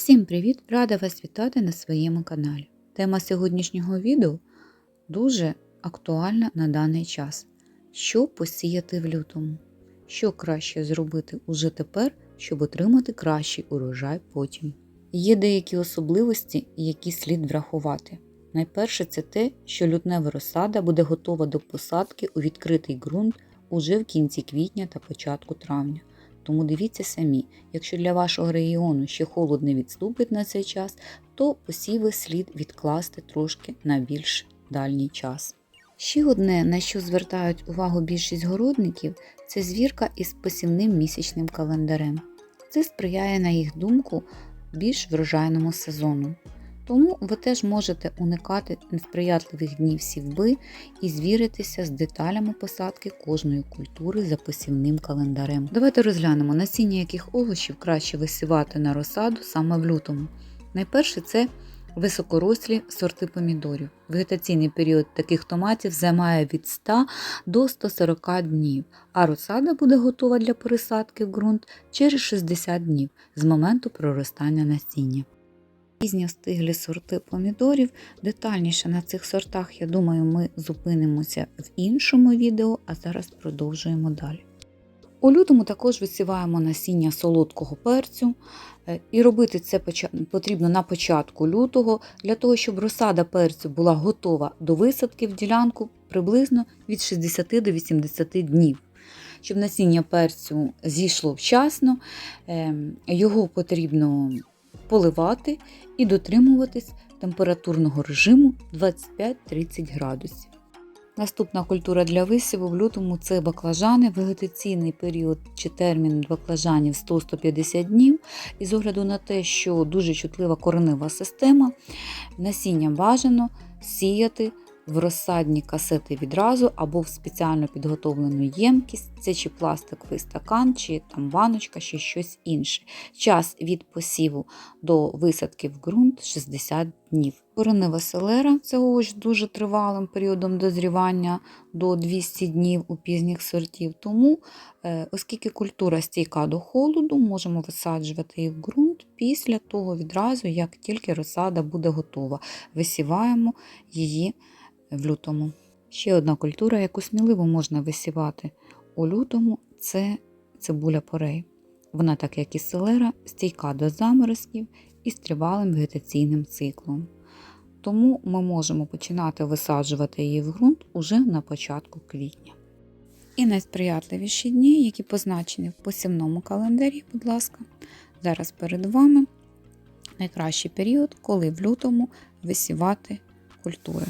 Всім привіт! Рада вас вітати на своєму каналі. Тема сьогоднішнього відео дуже актуальна на даний час. Що посіяти в лютому? Що краще зробити уже тепер, щоб отримати кращий урожай потім? Є деякі особливості, які слід врахувати. Найперше це те, що лютнева розсада буде готова до посадки у відкритий ґрунт уже в кінці квітня та початку травня. Тому дивіться самі, якщо для вашого регіону ще холод не відступить на цей час, то посіви слід відкласти трошки на більш дальній час. Ще одне, на що звертають увагу більшість городників, це звірка із посівним місячним календарем. Це сприяє, на їх думку, більш врожайному сезону. Тому ви теж можете уникати несприятливих днів сівби і звіритися з деталями посадки кожної культури за посівним календарем. Давайте розглянемо насіння яких овочів краще висівати на розсаду саме в лютому. Найперше це високорослі сорти помідорів. Вегетаційний період таких томатів займає від 100 до 140 днів, а розсада буде готова для пересадки в ґрунт через 60 днів з моменту проростання насіння. Пізньостиглі сорти помідорів. Детальніше на цих сортах, я думаю, ми зупинимося в іншому відео, а зараз продовжуємо далі. У лютому також висіваємо насіння солодкого перцю, е, і робити це потрібно на початку лютого, для того, щоб розсада перцю була готова до висадки в ділянку приблизно від 60 до 80 днів. Щоб насіння перцю зійшло вчасно, ем, його потрібно поливати і дотримуватись температурного режиму 25-30 градусів. Наступна культура для висіву в лютому це баклажани, вегетаційний період чи термін баклажанів 100-150 днів. І з огляду на те, що дуже чутлива коренева система, насіння бажано сіяти в розсадні касети відразу або в спеціально підготовлену ємкість, це чи пластиковий стакан, чи там баночка, чи щось інше. Час від посіву до висадки в ґрунт 60 днів. Коренева селера це овоч дуже тривалим періодом дозрівання до 200 днів у пізніх сортів. Тому, е, оскільки культура стійка до холоду, можемо висаджувати її в ґрунт після того відразу, як тільки розсада буде готова. Висіваємо її в лютому. Ще одна культура, яку сміливо можна висівати у лютому, це цибуля порей. Вона, так як і селера, стійка до заморозків і з тривалим вегетаційним циклом. Тому ми можемо починати висаджувати її в ґрунт уже на початку квітня. І найсприятливіші дні, які позначені в посівному календарі, будь ласка, зараз перед вами найкращий період, коли в лютому висівати культури.